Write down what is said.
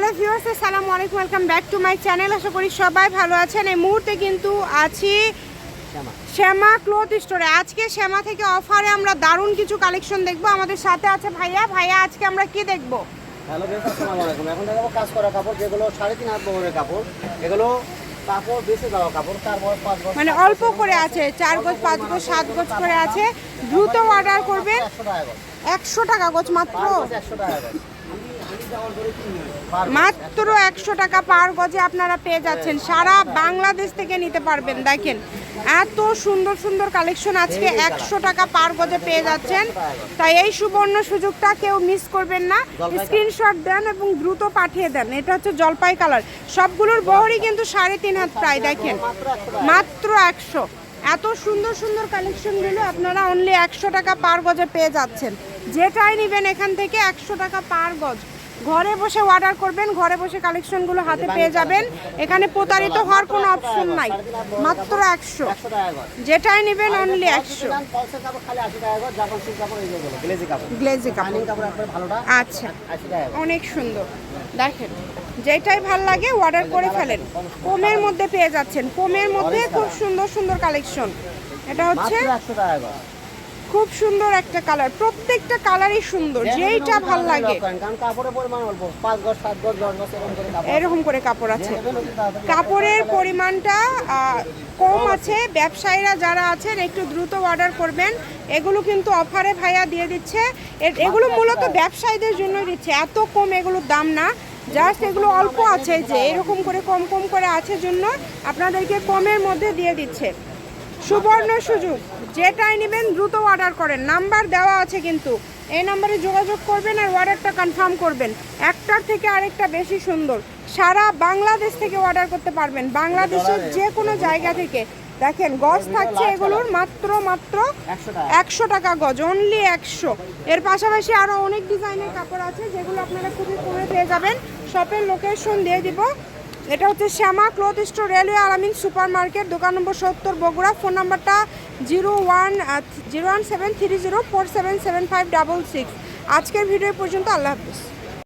Hello viewers আসসালামু আলাইকুম welcome back to my channel. আশা করি সবাই ভালো আছেন। এই মুহূর্তে কিন্তু আছি শ্যামা। ক্লথ স্টোরে। আজকে শ্যামা থেকে অফারে আমরা দারুণ কিছু কালেকশন দেখব। আমাদের সাথে আছে ভাইয়া। ভাইয়া আজকে আমরা কি দেখব? হ্যালো আসসালামু আলাইকুম। এখন দেখাবো কাজ করা কাপড় যেগুলো সাড়ে তিন হাত বহরের কাপড় এগুলো কাপড় বেশি দেওয়া কাপড় তার বয়স পাঁচ বছর মানে অল্প করে আছে চার গজ পাঁচ গজ সাত গজ করে আছে। দ্রুত অর্ডার করবেন। একশো টাকা গজ। মাত্র? একশো টাকা গজ। মাত্র একশো টাকা পার গজে আপনারা পেয়ে যাচ্ছেন। সারা বাংলাদেশ থেকে নিতে পারবেন। দেখেন, এত সুন্দর সুন্দর কালেকশন আজকে একশো টাকা পার গজে পেয়ে যাচ্ছেন। তাই এই সুবর্ণ সুযোগটা কেউ মিস করবেন না। স্ক্রিনশট দেন এবং দ্রুত পাঠিয়ে দেন। এটা হচ্ছে জলপাই কালার সবগুলোর বহরই কিন্তু সাড়ে তিন হাত প্রায়, দেখেন। মাত্র একশো। এত সুন্দর সুন্দর কালেকশনগুলো আপনারা অনলি একশো টাকা পার গজে পেয়ে যাচ্ছেন। যেটাই নেবেন এখান থেকে একশো টাকা পার গজ। ঘরে বসে অর্ডার করবেন ঘরে বসে কালেকশনগুলো হাতে পেয়ে যাবেন। এখানে প্রতারিত হওয়ার কোনো অপশন নাই। মাত্র একশো। যেটাই নেবেন অনলি একশো। গ্লেজি কাপড় আচ্ছা। অনেক সুন্দর। দেখেন যেটাই ভালো লাগে অর্ডার করে ফেলেন। কমের মধ্যে পেয়ে যাচ্ছেন। কমের মধ্যে খুব সুন্দর সুন্দর কালেকশন এটা হচ্ছে খুব সুন্দর একটা কালার প্রত্যেকটা কালারই সুন্দর যেইটা ভালো লাগে। পাঁচ গজ সাত গজ দশ গজ এরকম করে কাপড়। আছে। কাপড়ের পরিমাণটা কম আছে ব্যবসায়ীরা যারা আছেন একটু দ্রুত অর্ডার করবেন। এগুলো কিন্তু অফারে ভাইয়া দিয়ে দিচ্ছে। এগুলো মূলত ব্যবসায়ীদের জন্য দিচ্ছে। এত কম এগুলোর দাম না। জাস্ট এগুলো অল্প আছে যে এরকম করে কম কম করে আছে জন্য আপনাদেরকে কমের মধ্যে দিয়ে দিচ্ছে। সুবর্ণ সুযোগ। যেটাই নেবেন দ্রুত অর্ডার করেন। নাম্বার দেওয়া আছে কিন্তু। এই নাম্বারে যোগাযোগ করবেন আর অর্ডারটা কনফার্ম করবেন। একটার থেকে আরেকটা বেশি সুন্দর। সারা বাংলাদেশ থেকে অর্ডার করতে পারবেন। বাংলাদেশের যে কোনো জায়গা থেকে। দেখেন গজ থাকছে এগুলোর মাত্র মাত্র একশো টাকা। গজ অনলি একশো। এর পাশাপাশি আরও অনেক ডিজাইনের কাপড় আছে যেগুলো আপনারা খুবই কমে পেয়ে যাবেন। শপের লোকেশন দিয়ে দিব। এটা হচ্ছে Shyama cloth store railway Alamin super market দোকান নম্বর সত্তর, বগুড়া। ফোন নাম্বারটা zero one zero one seven three zero four seven seven five double six. আজকের ভিডিও পর্যন্ত, আল্লাহ হাফিজ।